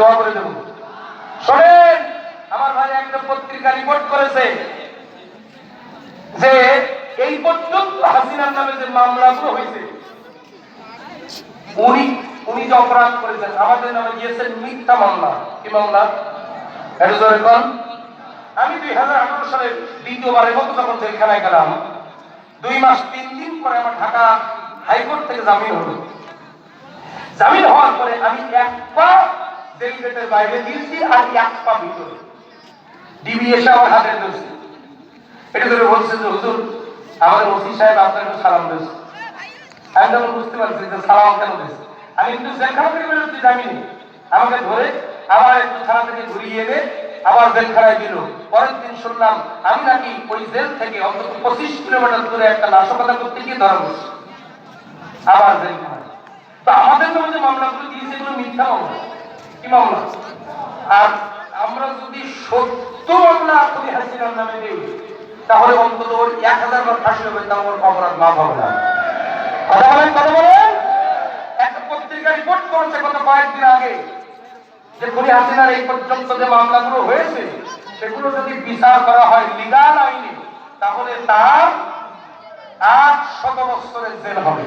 দোয়া করে দেবো। শোনেন, আমার ভাই একটা পত্রিকা রিপোর্ট করেছে যে এই পর্যন্ত হাসিনার নামে যে মামলাগুলো হয়েছে, উনি উনি যে অপরাধ করেছেন, আমাদের নামে দিয়েছেন মিথ্যা মামলা। কি মামলা? এটা জোরে কন। আমি দুই হাজার আঠারো সালে দ্বিতীয়বারের মতো যখন জেলখানায় গেলাম, দুই মাস তিন দিন পরে আমার ঢাকা হাইকোর্ট থেকে জামিন হলো। জামিন হওয়ার পরে আমি এক জেল বাইরে দিয়েছি আর এক পা ভিতরে। ডিবি এসে আমার হাতে ধরছে। এটা ধরে বলছে যে, হুজুর, আমাদের ওসি সাহেব আপনার একটু সালাম দিয়েছে। আমি তখন বুঝতে পারছি যে সালাম কেন দিয়েছে। আমি কিন্তু জেলখানা থেকে বেরোতে যাইনি। আমাকে ধরে আবার একটু থানা থেকে ঘুরিয়ে এনে আবার জেলখানায় দিল। পরের দিন শুনলাম, আমি নাকি ওই জেল থেকে অন্তত পঁচিশ কিলোমিটার দূরে একটা নাশকতা করতে গিয়ে ধরা বসছি আবার জেলখানায়। তো আমাদের যে মামলাগুলো দিয়েছে, এগুলো মিথ্যা মামলা। তাহলে অন্তত ওর এক হাজার বার ফাঁসি হবে তা আমার অপরাধ মাফ হবে না। পত্রিকা রিপোর্ট করেছে গত কয়েকদিন আগে, যে পর্যন্ত যে মামলাগুলো হয়েছে, সেগুলো যদি বিচার করা হয় লিগাল তাহলে তার আট শত বছরের জেল হবে।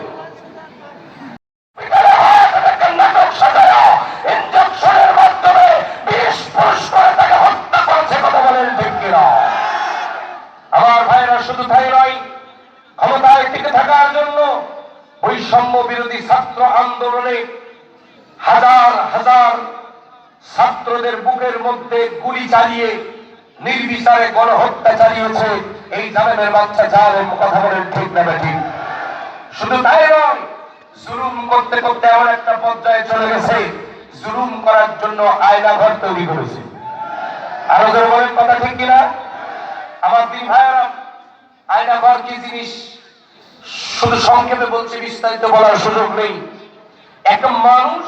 হাজার ছাত্রদের বুকের মধ্যে গুলি চালিয়ে নির্বিচারে গণহত্যা চালিয়েছে। এই জালেমের বাচ্চা জালেম, কথা বলেন ঠিক না ঠিক শুধু তাই নয়, জুলুম করতে করতে এমন একটা পর্যায়ে চলে গেছে, জুলুম করার জন্য আয়না ঘর তৈরি করেছে। আরও জোরে বলেন কথা ঠিক কিনা? আমার দিন ভাইয়েরা, আয়না ঘর কি জিনিস? শুধু সংক্ষেপে বলছি, বিস্তারিত বলার সুযোগ নেই। একটা মানুষ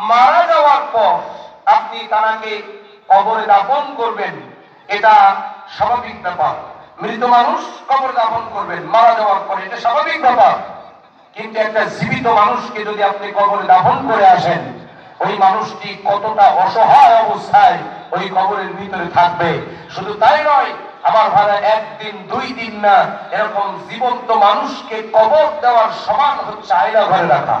মারা যাওয়ার পর আপনি তাকে কবরে দাফন করবেন। এটা স্বাভাবিক ব্যাপার। মৃত মানুষ কবরে দাফন করবেন, মারা যাওয়ার পরে এটা স্বাভাবিক ব্যাপার। কিন্তু একটা জীবিত মানুষকে যদি আপনি কবরে দাফন করে আসেন, ওই মানুষটি কতটা অসহায় অবস্থায় ওই কবরের ভিতরে থাকবে? শুধু তাই নয়, আমার ভাড়া একদিন, দুই দিন না, এরকম জীবন্ত মানুষকে কবর দেওয়ার সমান হচ্ছে আয়না ঘরে রাখা।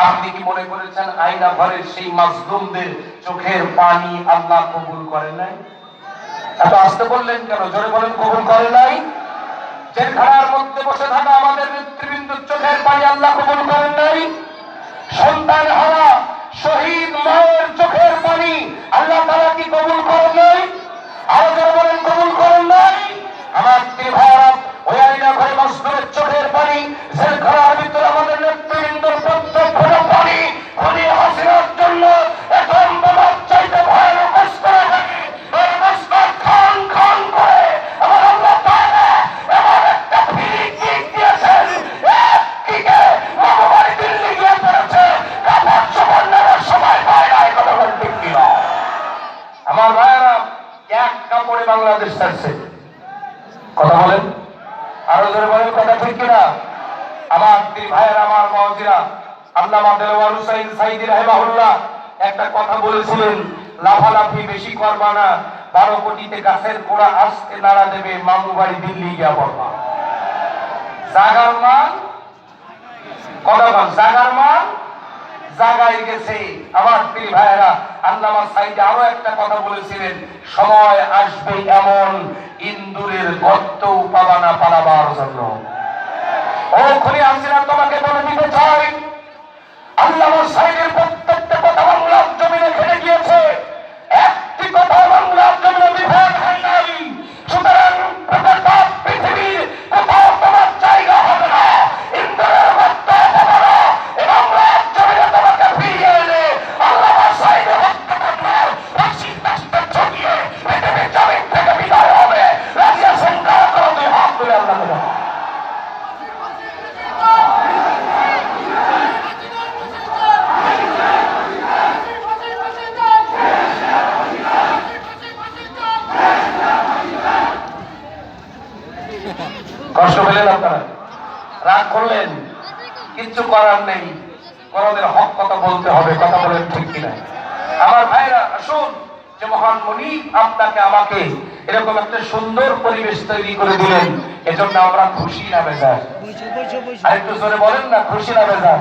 আপনি কি মনে করেছেন আইনা ঘরের সেই মাজলুমদের চোখের পানি আল্লাহ কবুল করে নাই? এত আসতে বললেন কেন? জোরে বলেন, কবুল করে নাই? জেলখানার মধ্যে বসে থাকা আমাদের নেতৃবৃন্দ চোখের পানি আল্লাহ কবুল করেন নাই? বাংলাদেশ ছাড়ছে কথা বলেন। আরও জোরে বলেন, কথা ঠিক কিনা? আমার দুই ভাইয়ের, আমার মহাজিরা, আল্লামা দেওয়ার হুসাইন সাইদি রাহেমাহুল্লাহ একটা কথা বলেছিলেন, লাফালাফি বেশি করবা না, বারো কোটিতে গাছের গোড়া আসতে নাড়া দেবে, মামু বাড়ি দিল্লি গিয়া পড়বা। জাগার মান? কথা বল জাগার মান? জাগায় গেছে। আমার প্রিয় ভাইয়েরা, আল্লামা সাইদ আরও একটা কথা বলেছিলেন, সময় আসবে এমন ইন্দুরের গর্ত পাবানা পালাবার জন্য। ও খুনি আসিনা তোমাকে বলে দিতে চাই। আল্লামা সাইদের প্রত্যেকটা কষ্ট পেলেন আপনারা? রাগ করলেন? কিচ্ছু করার নেই। কোনদের হক কথা বলতে হবে কথা বলেন ঠিক কিনা। আমার ভাইরা আসুন যে মহান মনি আপনাকে আমাকে এরকম একটা সুন্দর পরিবেশ তৈরি করে দিলেন এজন্য আমরা খুশি না বেজার। আর একটু জোরে বলেন না খুশি না বেজার।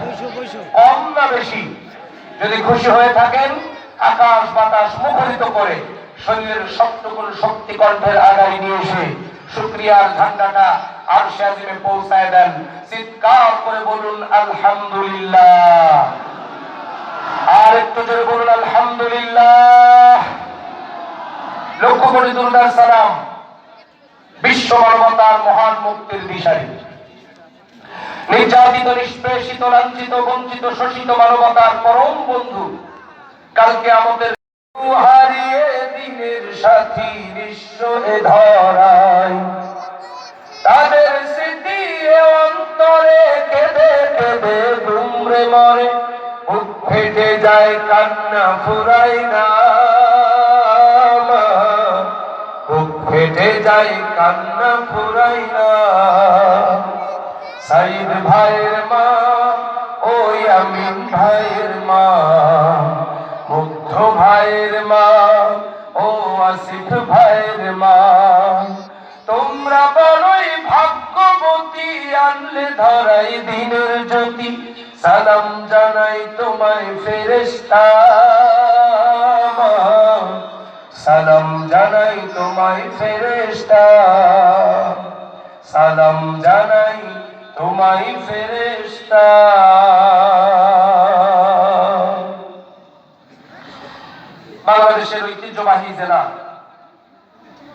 কম না বেশি। যদি খুশি হয়ে থাকেন আকাশ বাতাস মুখরিত করে শরীরের সবটুকুন শক্তি কণ্ঠের আগায় নিয়ে এসে শুক্রিয়ার ঝান্ডাটা আর আজিমে পৌঁছায় দেন। চিৎকার করে বলুন, আলহামদুলিল্লাহ। আর একটু জোরে বলুন, আলহামদুলিল্লাহ। লক্ষ্য কোটি দুর্গার সালাম। বিশ্ব মানবতার মহান মুক্তির দিশারি। নির্যাতিত, নিষ্পেষিত, লাঞ্ছিত, বঞ্চিত, শোষিত মানবতার পরম বন্ধু কালকে আমাদের হারিয়ে দিনের সাথী নিঃস্বরে ধরায়। তাদের স্মৃতি অন্তরে কেঁদে কেঁদে দুমড়ে মরে, বুক ফেটে যায়, কান্না ফুরাই না বুক ফেটে যায়, কান্না ফুরাই না। সাইদ ভাইয়ের মা, ওই আমিন ভাইয়ের মা, মুগ্ধ ভাইয়ের মা আসিফ ভাইয়ের মা। তোমরা বড়ই ভাগ্যবতী, আনলে ধরাই দিনের জ্যোতি। সালাম জানাই তোমায় ফেরেশতা। সালাম জানাই তোমায় ফেরেশতা। সালাম জানাই তোমায় ফেরেশতা। বাংলাদেশের ঐতিহ্যবাহী জেলা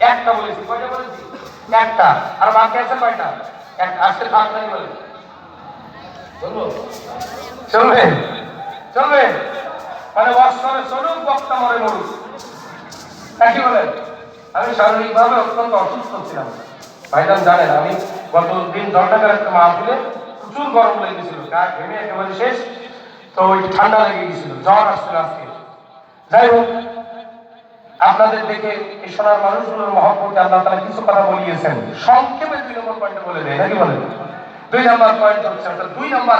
একটা বলেছি, কয়টা বলেছি? একটা। আর বাকি আছে কয়টা? একটা। থাক নাই বলে। চলবে? চলবে? মানে বৎসরে চলুক, বক্তা মরে মরুক। তা কি বলেন আমি শারীরিকভাবে অত্যন্ত অসুস্থ ছিলাম। ভাইজান জানেন, আমি গত দিন দশটাকার একটা মাহফিলে প্রচুর গরম লেগে গেছিল। গা ঘেমে একেবারে শেষ। তো ওই ঠান্ডা লেগে গেছিল। জ্বর আসছিল আজকে। যাই হোক আপনাদের দেখে এই সোনার মানুষগুলোর মহব্বতে আল্লাহ তারা কিছু কথা বলিয়েছেন। সংক্ষেপে দুই নম্বর পয়েন্টে বলে দেয় নাকি বলেন? দুই নম্বর পয়েন্ট হচ্ছে দুই নম্বর